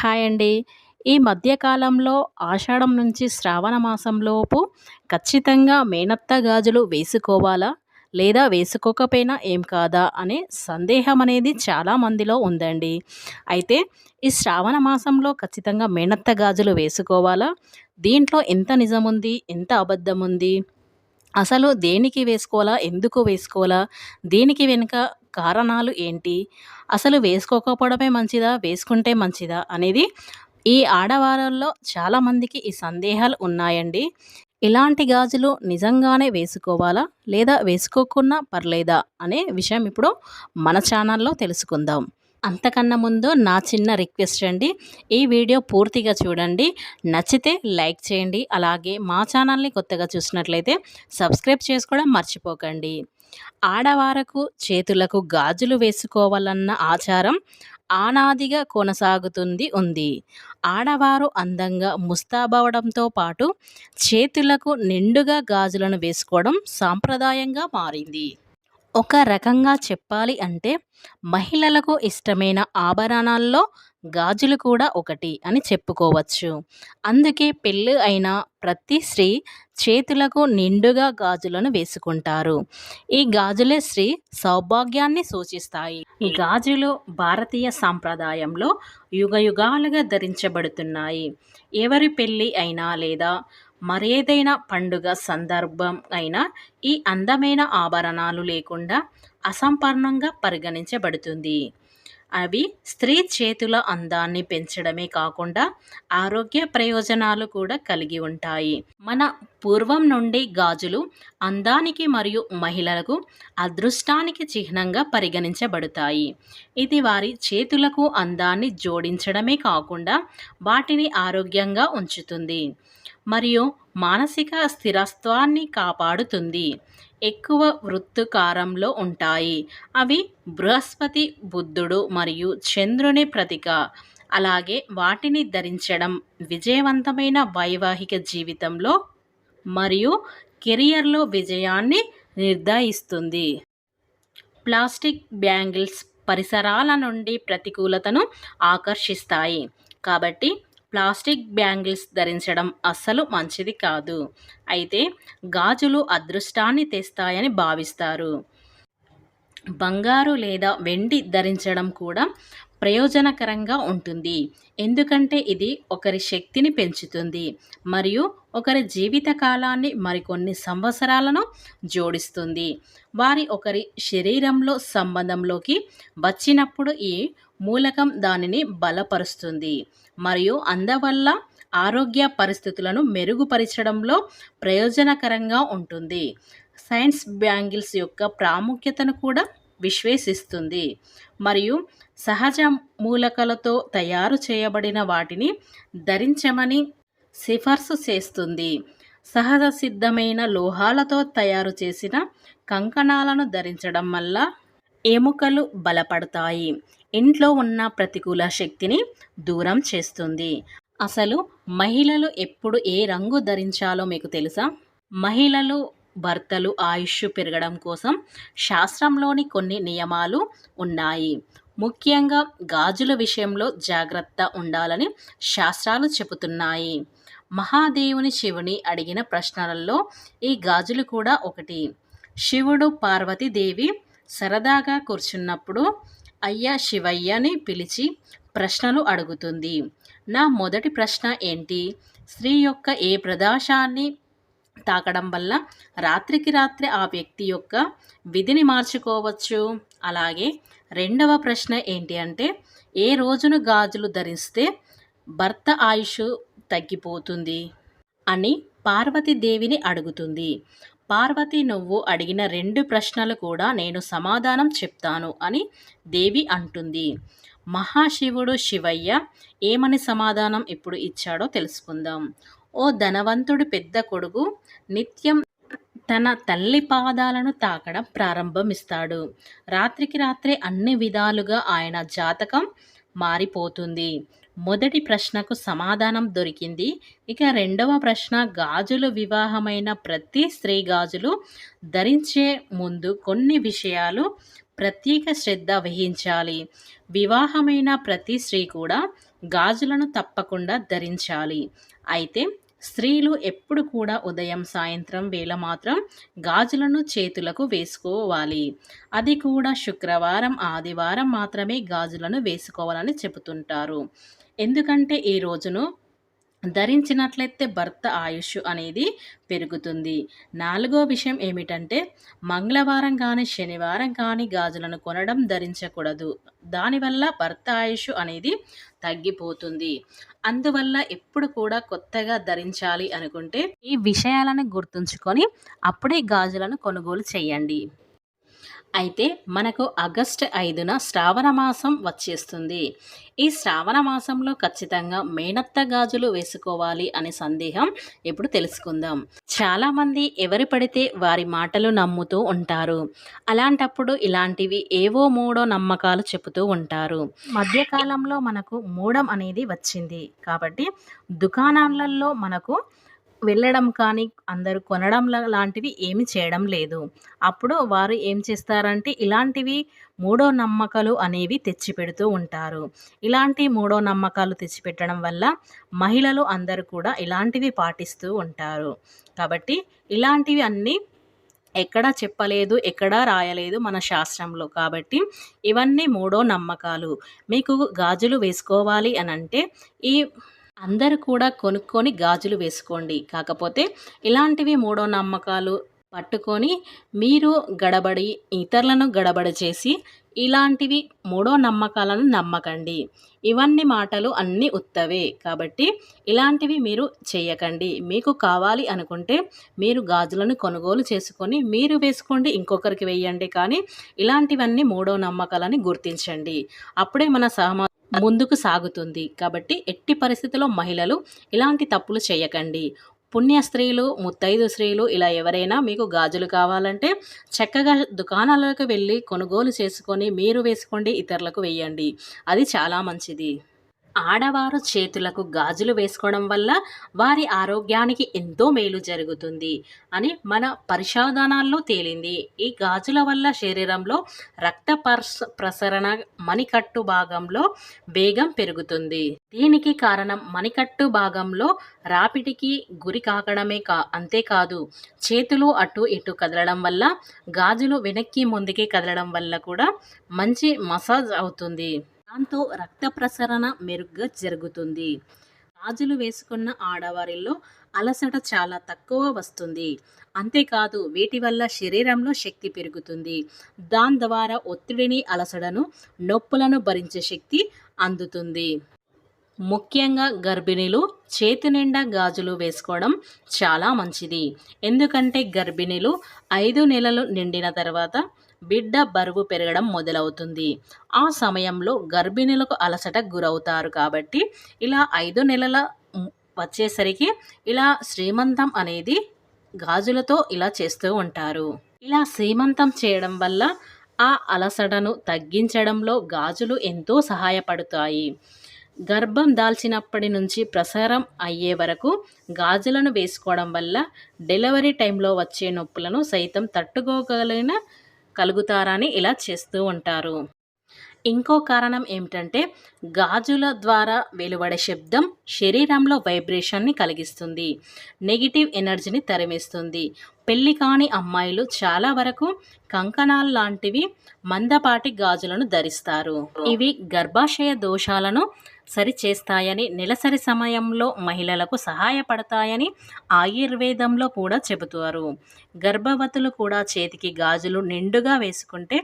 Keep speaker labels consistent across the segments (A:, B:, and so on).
A: Hi అండి. ఈ మధ్యకాలంలో ఆషాఢం నుంచి శ్రావణ మాసంలోపు ఖచ్చితంగా మేనత్త గాజులు వేసుకోవాలా? లేదా వేసుకోకపోయినా ఏం కాదా? అనే సందేహం అనేది చాలా మందిలో ఉందండి. అయితే ఈ శ్రావణ మాసంలో ఖచ్చితంగా మేనత్త గాజులు వేసుకోవాలా? దీంట్లో ఎంత నిజముంది? ఎంత అబద్ధం ఉంది అసలు దేనికి వేసుకోవాలా? ఎందుకు వేసుకోవాలా? దీనికి వెనుక కారణాలు ఏంటి? అసలు వేసుకోకపోవడమే మంచిదా? వేసుకుంటే మంచిదా? అనేది ఈ ఆడవాళ్ళలో చాలామందికి ఈ సందేహాలు ఉన్నాయండి. ఇలాంటి గాజులు నిజంగానే వేసుకోవాలా? లేదా వేసుకోకున్నా పర్లేదా? అనే విషయం ఇప్పుడు మన ఛానల్లో తెలుసుకుందాం. అంతకన్నా ముందు నా చిన్న రిక్వెస్ట్ అండి. ఈ వీడియో పూర్తిగా చూడండి. నచ్చితే లైక్ చేయండి. అలాగే మా ఛానల్‌ని కొత్తగా చూసినట్లయితే సబ్స్క్రైబ్ చేసుకోవడం మర్చిపోకండి. ఆడవారకు చేతులకు గాజులు వేసుకోవాలన్న ఆచారం ఆనాదిగా కొనసాగుతుంది ఉంది. ఆడవారు అందంగా ముస్తాబవడంతో పాటు చేతులకు నిండుగా గాజులను వేసుకోవడం సాంప్రదాయంగా మారింది. ఒక రకంగా చెప్పాలి అంటే మహిళలకు ఇష్టమైన ఆభరణాల్లో గాజులు కూడా ఒకటి అని చెప్పుకోవచ్చు. అందుకే పెళ్ళి అయిన ప్రతి స్త్రీ చేతులకు నిండుగా గాజులను వేసుకుంటారు. ఈ గాజులే స్త్రీ సౌభాగ్యాన్ని సూచిస్తాయి. ఈ గాజులు భారతీయ సాంప్రదాయంలో యుగయుగాలుగా ధరించబడుతున్నాయి. ఎవరి పెళ్ళి అయినా లేదా మరేదైనా పండుగ సందర్భం అయినా ఈ అందమైన ఆభరణాలు లేకుండా అసంపర్ణంగా పరిగణించబడుతుంది. అవి స్త్రీ చేతుల అందాన్ని పెంచడమే కాకుండా ఆరోగ్య ప్రయోజనాలు కూడా కలిగి ఉంటాయి. మన పూర్వం నుండి గాజులు అందానికి మరియు మహిళలకు అదృష్టానికి చిహ్నంగా పరిగణించబడతాయి. ఇది వారి చేతులకు అందాన్ని జోడించడమే కాకుండా వాటిని ఆరోగ్యంగా ఉంచుతుంది. మరియు మానసిక స్థిరత్వాన్ని కాపాడుతుంది. ఎక్కువ వృత్తాకారంలో ఉంటాయి. అవి బృహస్పతి, బుద్ధుడు మరియు చంద్రుని ప్రతిక అలాగే వాటిని ధరించడం విజయవంతమైన వైవాహిక జీవితంలో మరియు కెరియర్లో విజయాన్ని నిర్ధారిస్తుంది. ప్లాస్టిక్ బ్యాంగిల్స్ పరిసరాల నుండి ప్రతికూలతను ఆకర్షిస్తాయి. కాబట్టి ప్లాస్టిక్ బ్యాంగిల్స్ ధరించడం అస్సలు మంచిది కాదు. అయితే గాజులు అదృష్టాన్ని తెస్తాయని భావిస్తారు. బంగారు లేదా వెండి ధరించడం కూడా ప్రయోజనకరంగా ఉంటుంది. ఎందుకంటే ఇది ఒకరి శక్తిని పెంచుతుంది మరియు ఒకరి జీవిత కాలాన్ని మరికొన్ని సంవత్సరాలను జోడిస్తుంది. వారి ఒకరి శరీరంలో సంబంధంలోకి వచ్చినప్పుడు ఈ మూలకం దానిని బలపరుస్తుంది మరియు అందువల్ల ఆరోగ్య పరిస్థితులను మెరుగుపరచడంలో ప్రయోజనకరంగా ఉంటుంది. సైన్స్ బ్యాంగిల్స్ యొక్క ప్రాముఖ్యతను కూడా విశ్వేషిస్తుంది మరియు సహజ మూలకలతో తయారు చేయబడిన వాటిని ధరించమని సిఫార్సు చేస్తుంది. సహజ సిద్ధమైన లోహాలతో తయారు చేసిన కంకణాలను ధరించడం వల్ల ఎముకలు బలపడతాయి. ఇంట్లో ఉన్న ప్రతికూల శక్తిని దూరం చేస్తుంది. అసలు మహిళలు ఎప్పుడు ఏ రంగు ధరించాలో మీకు తెలుసా? మహిళలు భర్తలు ఆయుష్షు పెరగడం కోసం శాస్త్రంలోని కొన్ని నియమాలు ఉన్నాయి. ముఖ్యంగా గాజుల విషయంలో జాగ్రత్త ఉండాలని శాస్త్రాలు చెబుతున్నాయి. మహాదేవుని శివుని అడిగిన ప్రశ్నలలో ఈ గాజులు కూడా ఒకటి. శివుడు పార్వతీదేవి సరదాగా కూర్చున్నప్పుడు అయ్యా శివయ్యని పిలిచి ప్రశ్నలు అడుగుతుంది. నా మొదటి ప్రశ్న ఏంటి? స్త్రీ యొక్క ఏ ప్రదేశాన్ని తాకడం వల్ల రాత్రికి రాత్రి ఆ వ్యక్తి యొక్క విధిని మార్చుకోవచ్చు? అలాగే రెండవ ప్రశ్న ఏంటి అంటే ఏ రోజున గాజులు ధరిస్తే భర్త ఆయుష్ తగ్గిపోతుంది? అని పార్వతీదేవిని అడుగుతుంది. పార్వతి నువ్వు అడిగిన రెండు ప్రశ్నలు కూడా నేను సమాధానం చెప్తాను అని దేవి అంటుంది. మహాశివుడు శివయ్య ఏమని సమాధానం ఇప్పుడు ఇచ్చాడో తెలుసుకుందాం. ఓ ధనవంతుడు పెద్ద కొడుకు నిత్యం తన తల్లి పాదాలను తాకడం ప్రారంభమిస్తాడు రాత్రికి రాత్రే అన్ని విధాలుగా ఆయన జాతకం మారిపోతుంది. మొదటి ప్రశ్నకు సమాధానం దొరికింది. ఇక రెండవ ప్రశ్న గాజులు వివాహమైన ప్రతి స్త్రీ గాజులు ధరించే ముందు కొన్ని విషయాలు ప్రత్యేక శ్రద్ధ వహించాలి. వివాహమైన ప్రతి స్త్రీ కూడా గాజులను తప్పకుండా ధరించాలి అయితే స్త్రీలు ఎప్పుడు కూడా ఉదయం సాయంత్రం వేళ మాత్రం గాజులను చేతులకు వేసుకోవాలి అది కూడా శుక్రవారం ఆదివారం మాత్రమే గాజులను వేసుకోవాలని చెబుతుంటారు ఎందుకంటే ఈ రోజును ధరించినట్లయితే భర్త ఆయుష్ అనేది పెరుగుతుంది. నాలుగో విషయం ఏమిటంటే మంగళవారం కానీ శనివారం కానీ గాజులను కొనడం ధరించకూడదు. దానివల్ల భర్త ఆయుష్ అనేది తగ్గిపోతుంది. అందువల్ల ఎప్పుడు కూడా కొత్తగా ధరించాలి అనుకుంటే ఈ విషయాలను గుర్తుంచుకొని అప్పుడే గాజులను కొనుగోలు చేయండి. అయితే మనకు ఆగస్టు ఐదున శ్రావణ మాసం వచ్చేస్తుంది. ఈ శ్రావణ మాసంలో ఖచ్చితంగా మేనత్త గాజులు వేసుకోవాలి అనే సందేహం ఇప్పుడు తెలుసుకుందాం. చాలామంది ఎవరి పడితే వారి మాటలు నమ్ముతూ ఉంటారు. అలాంటప్పుడు ఇలాంటివి ఏవో మూడో నమ్మకాలు చెబుతూ ఉంటారు. మధ్యకాలంలో మనకు మూడం అనేది వచ్చింది. కాబట్టి దుకాణాలలో మనకు వెళ్ళడం కానీ అందరూ కొనడం లాంటివి ఏమి చేయడం లేదు. అప్పుడు వారు ఏం చేస్తారంటే ఇలాంటివి మూఢో నమ్మకాలు అనేవి తెచ్చిపెడుతూ ఉంటారు. ఇలాంటి మూఢో నమ్మకాలు తెచ్చిపెట్టడం వల్ల మహిళలు అందరూ కూడా ఇలాంటివి పాటిస్తూ ఉంటారు. కాబట్టి ఇలాంటివి అన్నీ ఎక్కడా చెప్పలేదు ఎక్కడా రాయలేదు మన శాస్త్రంలో. కాబట్టి ఇవన్నీ మూడో నమ్మకాలు. మీకు గాజులు వేసుకోవాలి అని అంటే ఈ అందరు కూడా కొనుక్కొని గాజులు వేసుకోండి. కాకపోతే ఇలాంటివి మూడో నమ్మకాలు పట్టుకొని మీరు గడబడి ఇతరులను గడబడి చేసి ఇలాంటివి మూడో నమ్మకాలను నమ్మకండి. ఇవన్నీ మాటలు అన్నీ ఉత్తవే. కాబట్టి ఇలాంటివి మీరు చేయకండి. మీకు కావాలి అనుకుంటే మీరు గాజులను కొనుగోలు చేసుకొని మీరు వేసుకోండి ఇంకొకరికి వేయండి. కానీ ఇలాంటివన్నీ మూడో నమ్మకాలని గుర్తించండి. అప్పుడే మన సహమా ముందుకు సాగుతుంది. కాబట్టి ఎట్టి పరిస్థితుల్లో మహిళలు ఇలాంటి తప్పులు చేయకండి. పుణ్య స్త్రీలు ముత్తైదు స్త్రీలు ఇలా ఎవరైనా మీకు గాజులు కావాలంటే చక్కగా దుకాణాలకు వెళ్ళి కొనుగోలు చేసుకొని మీరు వేసుకోండి ఇతరులకు వేయండి. అది చాలా మంచిది. ఆడవారు చేతులకు గాజులు వేసుకోవడం వల్ల వారి ఆరోగ్యానికి ఎంతో మేలు జరుగుతుంది అని మన పరిశోధనాల్లో తేలింది. ఈ గాజుల వల్ల శరీరంలో రక్త ప్రసరణ మణికట్టు భాగంలో వేగం పెరుగుతుంది. దీనికి కారణం మణికట్టు భాగంలో రాపిడికి గురి కాకడమే కా అంతేకాదు చేతులు అటు ఇటు కదలడం వల్ల గాజులు వెనక్కి ముందుకి కదలడం వల్ల కూడా మంచి మసాజ్ అవుతుంది. దాంతో రక్త ప్రసరణ మెరుగ్గా జరుగుతుంది. గాజులు వేసుకున్న ఆడవారిలో అలసట చాలా తక్కువ వస్తుంది. అంతేకాదు వీటి వల్ల శరీరంలో శక్తి పెరుగుతుంది. దాని ద్వారా ఒత్తిడిని అలసడను నొప్పులను భరించే శక్తి అందుతుంది. ముఖ్యంగా గర్భిణీలు చేతి నిండా గాజులు వేసుకోవడం చాలా మంచిది. ఎందుకంటే గర్భిణీలు ఐదు నెలలు నిండిన తర్వాత బిడ్డ బరువు పెరగడం మొదలవుతుంది. ఆ సమయంలో గర్భిణులకు అలసట గురవుతారు కాబట్టి ఇలా ఐదు నెలల వచ్చేసరికి ఇలా శ్రీమంతం అనేది గాజులతో ఇలా చేస్తూ ఉంటారు. ఇలా శ్రీమంతం చేయడం వల్ల ఆ అలసటను తగ్గించడంలో గాజులు ఎంతో సహాయపడతాయి. గర్భం దాల్చినప్పటి నుంచి ప్రసారం అయ్యే వరకు గాజులను వేసుకోవడం వల్ల డెలివరీ టైంలో వచ్చే నొప్పులను సైతం తట్టుకోగలిగిన కలుగుతారని ఇలా చేస్తూ ఉంటారు. ఇంకో కారణం ఏమిటంటే గాజుల ద్వారా వెలువడే శబ్దం శరీరంలో వైబ్రేషన్ని కలిగిస్తుంది. నెగిటివ్ ఎనర్జీని తరిమిస్తుంది. పెళ్ళి కాని అమ్మాయిలు చాలా వరకు కంకణాలు లాంటివి మందపాటి గాజులను ధరిస్తారు. ఇవి గర్భాశయ దోషాలను సరిచేస్తాయని నెలసరి సమయంలో మహిళలకు సహాయపడతాయని ఆయుర్వేదంలో కూడా చెబుతారు. గర్భవతులు కూడా చేతికి గాజులు నిండుగా వేసుకుంటే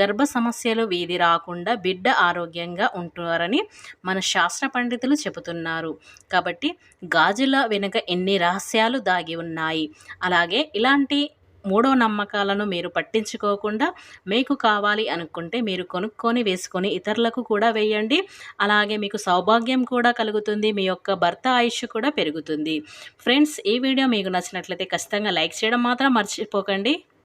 A: గర్భ సమస్యలు వీధి రాకుండా బిడ్డ ఆరోగ్యంగా ఉంటారని మన శాస్త్ర పండితులు చెబుతున్నారు. కాబట్టి గాజుల వెనుక ఎన్ని రహస్యాలు దాగి ఉన్నాయి? అలాగే ఇలాంటి మూడో నమ్మకాలను మీరు పట్టించుకోకుండా మీకు కావాలి అనుకుంటే మీరు కొనుక్కొని వేసుకొని ఇతరులకు కూడా వేయండి. అలాగే మీకు సౌభాగ్యం కూడా కలుగుతుంది. మీ యొక్క భర్త ఆయుష్ కూడా పెరుగుతుంది. ఫ్రెండ్స్ ఈ వీడియో మీకు నచ్చినట్లయితే ఖచ్చితంగా లైక్ చేయడం మాత్రం మర్చిపోకండి.